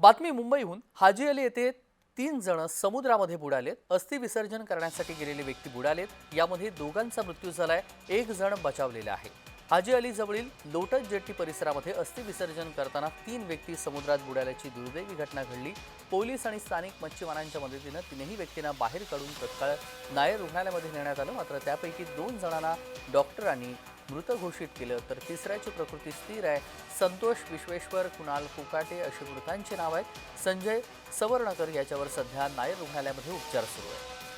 बातमी मुंबईहून हाजी अली येथे तीन जण समुद्रामध्ये बुडालेत. अस्थि विसर्जन करण्यासाठी गेलेले व्यक्ती बुडालेत. यामध्ये दोघांचा मृत्यू झालाय. एक जण बचावलेला आहे. हाजी अली जवळील लोटस जेट्टी परिसरामध्ये अस्थि विसर्जन करताना तीन व्यक्ती समुद्रात बुडाल्याची दुर्दैवी घटना घडली. पोलीस आणि स्थानिक मच्छीमारांच्या मदतीनं तीनही व्यक्तींना बाहेर काढून तत्काळ नायर रुग्णालयामध्ये नेण्यात आलं. मात्र त्यापैकी दोन जणांना डॉक्टरांनी मृत घोषित केलं तर तिसऱ्याची प्रकृती स्थिर आहे. संतोष विश्वेश्वर कुणाल कुकाटे अशी मृतांची नाव आहेत. संजय सवर्णकर याच्यावर सध्या नायर रुग्णालयामध्ये उपचार सुरू आहे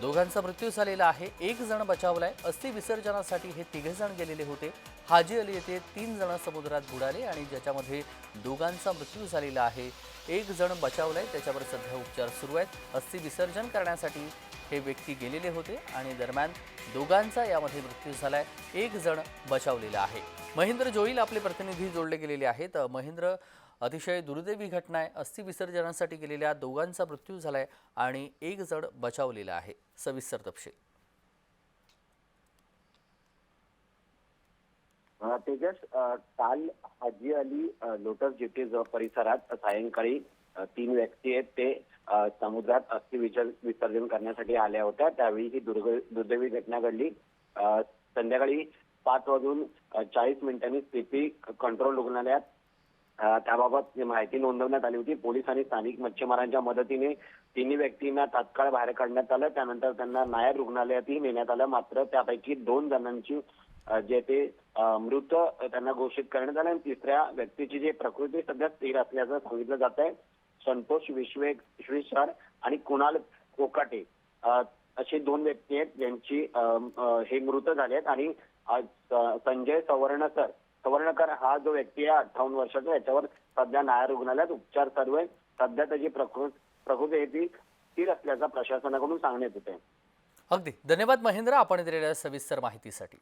दोघांचा मृत्यू झालेला आहे. एक जण बचावलाय. अस्थि विसर्जनासाठी हे तिघे जण गेलेले होते. हाजी अली येथे तीन जण समुद्रात बुडाले आणि ज्याच्यामध्ये दोघांचा मृत्यू झालेला आहे. एक जण बचावलाय. त्याच्यावर सध्या उपचार सुरू आहेत. अस्थि विसर्जन करण्यासाठी हे व्यक्ती गेलेले होते आणि दरम्यान दोघांचा यामध्ये मृत्यू झालाय. एक जण बचावलेला आहे. महेंद्र जोईल आपले प्रतिनिधी जोडले गेलेले आहेत. महेंद्र अतिशय दुर्दैवी घटना आहे. अस्थि विसर्जनासाठी गेलेल्या दोघांचा मृत्यू झालाय आणि एक जण बचावलेला आहे. सविस्तर तपशील. तेजस काल हाजी अली लोटस जेटी परिसरात सायंकाळी तीन व्यक्ती आहेत. ते समुद्रात अस्थि विसर्जन करण्यासाठी आल्या होत्या. त्यावेळी ही दुर्ग- दुर्दैवी घटना घडली. संध्याकाळी पाच वाजून चाळीस मिनिटांनी स्थिती कंट्रोल रुग्णालयात त्याबाबत माहिती नोंदवण्यात आली होती पोलीस आणि स्थानिक मच्छीमारांच्या मदतीने तिन्ही व्यक्तींना तात्काळ बाहेर काढण्यात आलं. त्यानंतर त्यांना नायर रुग्णालयातही नेण्यात आलं. मात्र त्यापैकी दोन जणांची जे ते मृत त्यांना घोषित करण्यात आलं. आणि तिसऱ्या व्यक्तीची जी प्रकृती सध्या स्थिर असल्याचं सांगितलं जात आहे संतोष विश्वे सर आणि कुणाल कोकाटे. असे दोन व्यक्ती आहेत ज्यांची हे मृत झाले आहेत. आणि संजय सवर्ण सर सवर्णकर हा जो व्यक्ती आहे अठ्ठावन्न वर्षाचा याच्यावर सध्या नायर रुग्णालयात उपचार चालू आहे सध्या त्याची प्रकृती प्रकृती आहे ती स्थिर असल्याचा प्रशासनाकडून सांगण्यात येत आहे अगदी. धन्यवाद महेंद्र आपण दिलेल्या सविस्तर माहितीसाठी.